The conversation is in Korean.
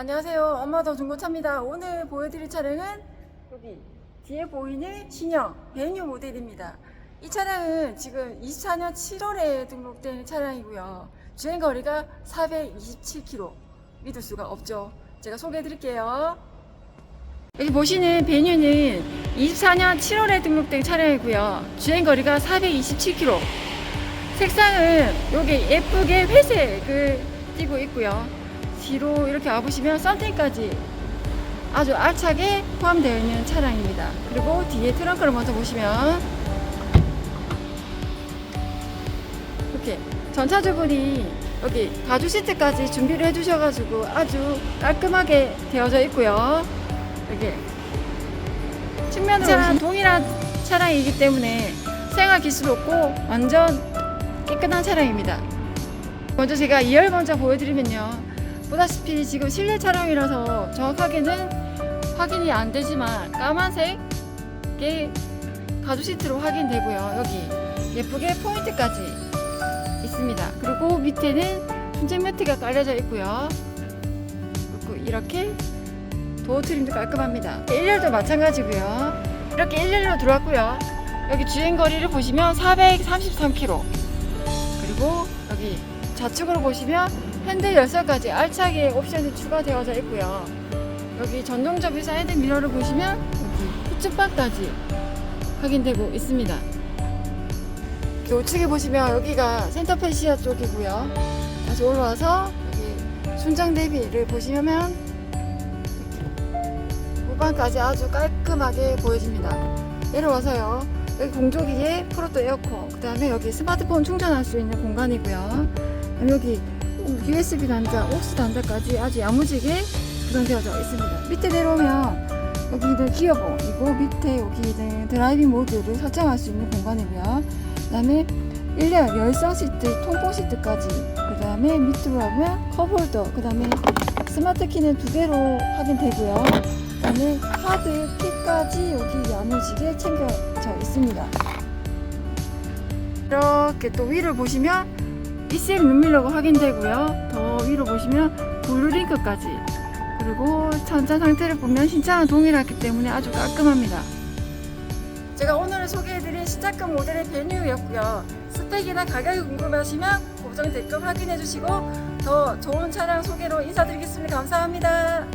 안녕하세요. 엄마도 중고차입니다. 오늘 보여드릴 차량은 여기 뒤에 보이는 신형 베뉴 모델입니다. 이 차량은 지금 24년 7월에 등록된 차량이고요. 주행 거리가 427km. 믿을 수가 없죠. 제가 소개해 드릴게요. 여기 보시는 베뉴는 24년 7월에 등록된 차량이고요. 주행 거리가 427km. 색상은 여기 예쁘게 회색을 띠고 있고요. 뒤로 이렇게 와보시면 썬팅까지 아주 알차게 포함되어 있는 차량입니다. 그리고 뒤에 트렁크를 먼저 보시면 이렇게 전차주분이 여기 가죽 시트까지 준비를 해주셔가지고 아주 깔끔하게 되어져 있고요. 여기 측면으로 보시면 동일한 차량이기 때문에 생활 기술 없고 완전 깨끗한 차량입니다. 먼저 제가 2열 먼저 보여드리면요. 보다시피 지금 실내 촬영이라서 정확하게는 확인이 안 되지만 까만색의 가죽 시트로 확인되고요. 여기 예쁘게 포인트까지 있습니다. 그리고 밑에는 순정 매트가 깔려져 있고요. 그리고 이렇게 도어 트림도 깔끔합니다. 1열도 마찬가지고요. 이렇게 1열로 들어왔고요. 여기 주행 거리를 보시면 433km. 그리고 여기 좌측으로 보시면 핸들 열선까지 알차게 옵션이 추가되어져 있고요. 여기 전동 접 이 사이드 미러를 보시면 여기 후측방까지 확인되고 있습니다. 우측에 보시면 여기가 센터 페시아 쪽이고요. 다시 올라와서 여기 순정 대비를 보시면 후방까지 아주 깔끔하게 보여집니다. 내려와서요. 여기 공조기에 프로토 에어컨, 그 다음에 여기 스마트폰 충전할 수 있는 공간이고요. 여기 USB 단자, 옥스 단자까지 아주 야무지게 구성되어져 있습니다. 밑에 내려오면 여기는 기어봉 이고 밑에 여기는 드라이빙 모드를 설정할 수 있는 공간이고요. 그 다음에 1열 열선 시트, 통풍 시트까지 그 다음에 밑으로 가면 컵홀더 그 다음에 스마트 키는 두 개로 확인되고요. 그 다음에 카드, 키까지 여기 야무지게 챙겨져 있습니다. 이렇게 또 위를 보시면 ECM 룸밀러가 확인되고요. 더 위로 보시면 블루링크까지 그리고 천자 상태를 보면 신차와 동일하기 때문에 아주 깔끔합니다. 제가 오늘 소개해드린 신차급 모델의 베뉴였고요. 스펙이나 가격이 궁금하시면 고정 댓글 확인해 주시고 더 좋은 차량 소개로 인사드리겠습니다. 감사합니다.